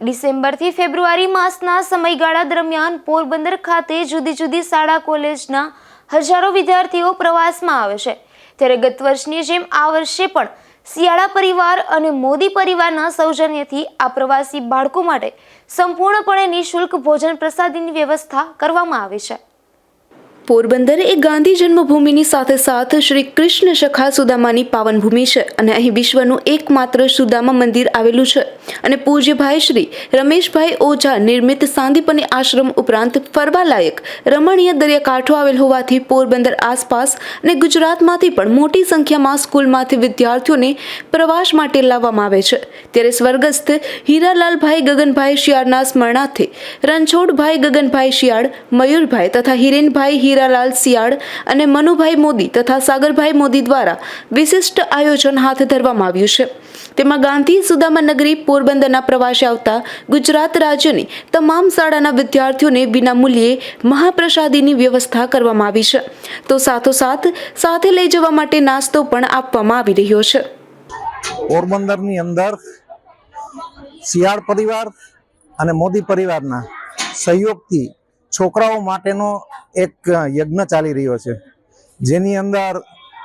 ડિસેમ્બરથી ફેબ્રુઆરી માસના સમયગાળા દરમિયાન પોરબંદર ખાતે જુદી જુદી શાળા કોલેજના હજારો વિદ્યાર્થીઓ પ્રવાસમાં આવે છે. ત્યારે ગત વર્ષની જેમ આ વર્ષે પણ શિયાળા પરિવાર અને મોદી પરિવારના સૌજન્યથી આ પ્રવાસી બાળકો માટે સંપૂર્ણપણે નિઃશુલ્ક ભોજન પ્રસાદીની વ્યવસ્થા કરવામાં આવી છે. પોરબંદર એ ગાંધી જન્મભૂમિની સાથે સાથ શ્રી કૃષ્ણ સખા સુદામાની પાવનભૂમિ છે અને અહીં વિશ્વનું એકમાત્ર સુદામા મંદિર આવેલું છે. અને પૂજ્યભાઈ શ્રી રમેશભાઈ ઓઝા નિર્મિત સાંદીપની આશ્રમ ઉપરાંત ફરવાલાયક રમણીય દરિયાકાંઠો આવેલ હોવાથી પોરબંદર આસપાસ અને ગુજરાતમાંથી પણ મોટી સંખ્યામાં સ્કૂલમાંથી વિદ્યાર્થીઓને પ્રવાસ માટે લાવવામાં આવે છે. ત્યારે સ્વર્ગસ્થ હીરાલાલભાઈ ગગનભાઈ શિયાળના સ્મરણાર્થે રણછોડભાઈ ગગનભાઈ શિયાળ, મયુરભાઈ તથા હિરેનભાઈ હીરાલાલ સિયાળ અને મનુભાઈ મોદી તથા સાગરભાઈ મોદી દ્વારા વિશિષ્ટ આયોજન હાથ ધરવામાં આવ્યું છે. તેમાં ગાંધી સુદામા નગરી, પોરબંદરના પ્રવાસે આવતા ગુજરાત રાજ્યની તમામ શાળાના વિદ્યાર્થીઓને વિનામૂલ્યે મહાપ્રસાદીની વ્યવસ્થા કરવામાં આવી છે. તો સાથોસાથ સાથે લઈ જવા માટે નાસ્તો પણ આપવામાં આવી રહ્યો છે. પોરબંદરની અંદર શિયાળ પરિવાર અને મોદી પરિવારના સહયોગથી છોકરાઓ માટેનો એક યજ્ઞ ચાલી રહ્યો છે. જેની અંદર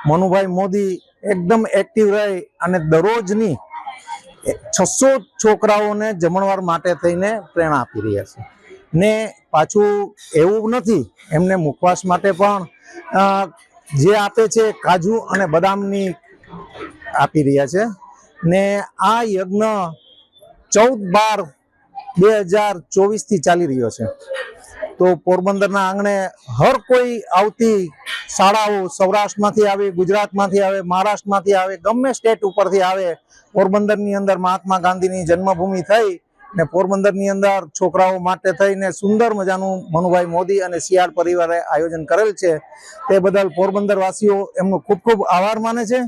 મનુભાઈ મોદી એકદમ એક્ટિવ રહી અને દરરોજની છસો છોકરાઓને જમણવાર માટે થઈને પ્રેરણા આપી રહ્યા છે. ને પાછું એવું નથી, એમને મુખવાસ માટે પણ જે આપે છે કાજુ અને બદામની આપી રહ્યા છે. ને આ યજ્ઞ ચૌદ બાર બે હજાર ચોવીસથી ચાલી રહ્યો છે. તો પોરબંદરના આંગણે હર કોઈ આવતી શાળાઓ સૌરાષ્ટ્રમાંથી આવે, ગુજરાતમાંથી આવે, મહારાષ્ટ્રમાંથી આવે, ગમે સ્ટેટ ઉપરથી આવે, પોરબંદરની અંદર મહાત્મા ગાંધીની જન્મભૂમિ થઈ ને પોરબંદરની અંદર છોકરાઓ માટે થઈને સુંદર મજાનું મનુભાઈ મોદી અને શિયાળ પરિવારે આયોજન કરેલ છે. તે બદલ પોરબંદરવાસીઓ એમનો ખૂબ ખૂબ આભાર માને છે.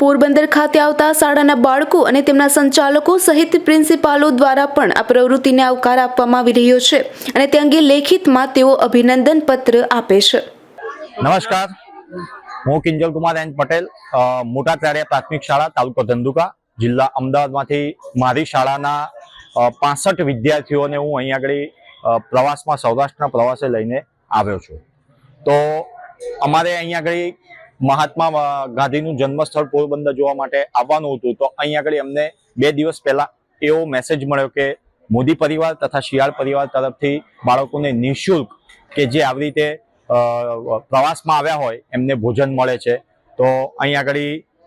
પોરબંદર ખાતે આવતા શાળાના બાળકો અને તેમના સંચાલકો સહિત પ્રિન્સિપાલો દ્વારા પણ આ પ્રવૃત્તિને આવકાર આપવામાં આવી રહ્યો છે અને તે અંગે લેખિતમાં તેઓ અભિનંદન પત્ર આપે છે. નમસ્કાર. હું કિંજલ કુમાર એન પટેલ મોટા ત્રાડિયા પ્રાથમિક શાળા, તાલુકો ધંધુકા, જિલ્લા અમદાવાદમાંથી મારી શાળાના પાસઠ વિદ્યાર્થીઓને હું અહીં આગળ પ્રવાસમાં, સૌરાષ્ટ્રના પ્રવાસે લઈને આવ્યો છું. તો અમારે અહીં આગળ મહાત્મા ગાંધીનું જન્મસ્થળ પોરબંદર જોવા માટે આવવાનું હતું, તો અહીં આગળ અમને બે દિવસ પહેલા એવો મેસેજ મળ્યો કે મોદી પરિવાર તથા શિયાળ પરિવાર તરફથી બાળકોને નિઃશુલ્ક કે જે આવી રીતે પ્રવાસમાં આવ્યા હોય, એમને ભોજન મળે છે. તો અહીં આગળ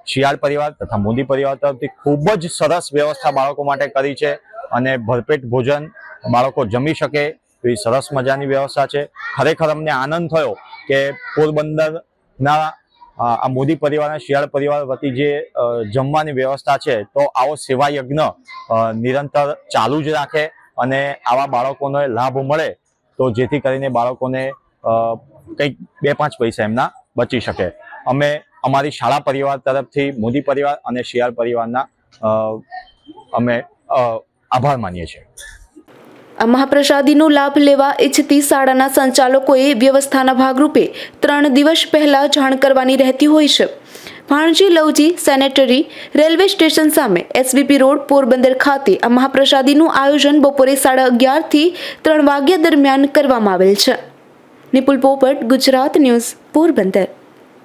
શિયાળ પરિવાર તથા મોદી પરિવાર તરફથી ખૂબ જ સરસ વ્યવસ્થા બાળકો માટે કરી છે અને ભરપેટ ભોજન બાળકો જમી શકે એવી સરસ મજાની વ્યવસ્થા છે. ખરેખર અમને આનંદ થયો કે પોરબંદરના આ મોદી પરિવાર શિયાળ પરિવાર વતી જે જમવાની વ્યવસ્થા છે, તો આવો સેવા યજ્ઞ નિરંતર ચાલુ જ રાખે અને આવા બાળકોને લાભ મળે, તો જેથી કરીને બાળકોને કંઈક બે પાંચ પૈસા એમના બચી શકે. અમે અમારી શાળા પરિવાર તરફથી, મોદી પરિવાર અને શિયાળ પરિવારના અમે આભાર માનીએ છીએ. આ મહાપ્રસાદીનો લાભ લેવા ઈચ્છતી શાળાના સંચાલકોએ વ્યવસ્થાના ભાગરૂપે ત્રણ દિવસ પહેલા જાણ કરવાની રહેતી હોય છે. Bhanji Lavji sanitary railway station સામે એસવીપી રોડ, પોરબંદર ખાતે આ મહાપ્રસાદીનું આયોજન બપોરે સાડા અગિયારથી ત્રણ વાગ્યા દરમિયાન કરવામાં આવેલ છે. નિપુલ પોપટ, ગુજરાત ન્યૂઝ, પોરબંદર.